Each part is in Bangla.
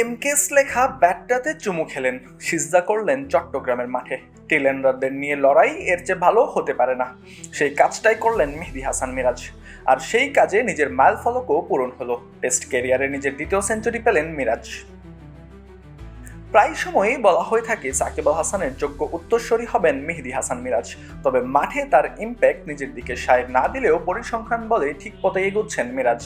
এমকেস লেখা ব্যাটটাতে চুমু খেলেন, সিজদা করলেন চট্টগ্রামের মাঠে। টিলেন্ডারদের নিয়ে লড়াই এর চেয়ে ভালো হতে পারে না। সেই কাজটাই করলেন মেহেদি হাসান মিরাজ। আর সেই কাজে নিজের মাইল ফলকও পূরণ হলো। টেস্ট ক্যারিয়ারে নিজের দ্বিতীয় সেঞ্চুরি পেলেন মিরাজ। প্রায় সময়ই বলা হয়ে থাকে সাকিব আল হাসানের যোগ্য উত্তরসূরি হবেন মেহেদি হাসান মিরাজ। তবে মাঠে তার ইম্প্যাক্ট নিজের দিকে সায় না দিলেও পরিসংখ্যান বলে ঠিক পথে এগোচ্ছেন মিরাজ।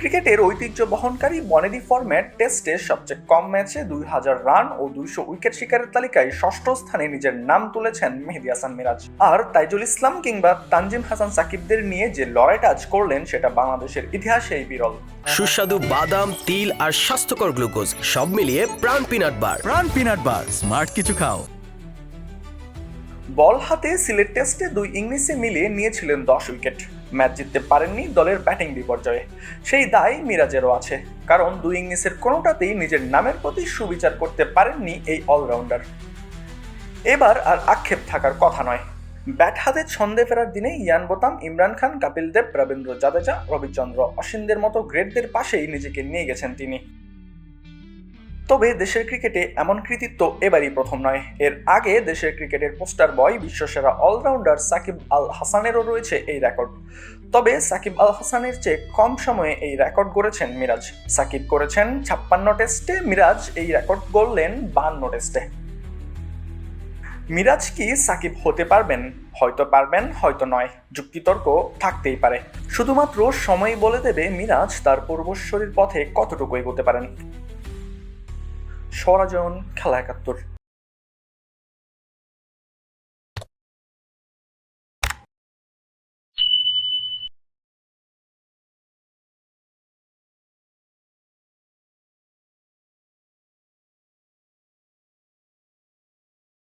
ক্রিকেটের ঐতিহ্য বহনকারী বনেদি ফরম্যাট টেস্টে সবচেয়ে কম ম্যাচে দুই হাজার রান ও দুইশো উইকেট শিকারের তালিকায় ষষ্ঠ স্থানে নিজের নাম তুলেছেন মেহেদি হাসান মিরাজ। আর তাইজুল ইসলাম কিংবা তানজিম হাসান সাকিবদের নিয়ে যে লড়াইটা আজ করলেন সেটা বাংলাদেশের ইতিহাসেই বিরল। সুস্বাদু বাদাম তিল আর স্বাস্থ্যকর গ্লুকোজ সব মিলিয়ে প্রাণ পিনাট বার। প্রাণ পিনাট বার। স্মার্ট কিছু খাও। বল হাতে সিলেট টেস্টে দুই ইংলিশে মিলিয়ে নিয়েছিলেন দশ উইকেট। ম্যাচ জিততে পারেননি দলের ব্যাটিং বিপর্যয়ে। সেই দায় মিরাজেরও আছে। কারণ দুই ইংলিশের কোনোটাতেই নিজের নামের প্রতি সুবিচার করতে পারেননি এই অলরাউন্ডার। এবার আর আক্ষেপ থাকার কথা নয়। ব্যাট হাতে ছন্দে ফেরার দিনে ইয়ান বোতাম, ইমরান খান, কাপিল দেব, রবীন্দ্র জাদেজা, রবিচন্দ্র অশ্বিনদের মতো গ্রেটদের পাশেই নিজেকে নিয়ে গেছেন তিনি। তবে দেশের ক্রিকেটে এমন কৃতিত্ব এবারই প্রথম নয়। এর আগে দেশের ক্রিকেটের পোস্টার বয়, বিশ্বসেরা অলরাউন্ডার সাকিব আল হাসানেরও রয়েছে এই রেকর্ড। তবে সাকিব আল হাসানের চেয়ে কম সময়ে এই রেকর্ড গড়েছেন মিরাজ। সাকিব করেছেন ছাপ্পান্ন টেস্টে, মিরাজ এই রেকর্ড গড়লেন বান্ন টেস্টে। মিরাজ কি সাকিব হতে পারবেন? হয়তো পারবেন, হয়তো নয়। যুক্তিতর্ক থাকতেই পারে। শুধুমাত্র সময় বলে দেবে মিরাজ তার পূর্বশ্বরীর পথে কতটুকু এগোতে পারেন। স্বরাজন খেলা একাত্তর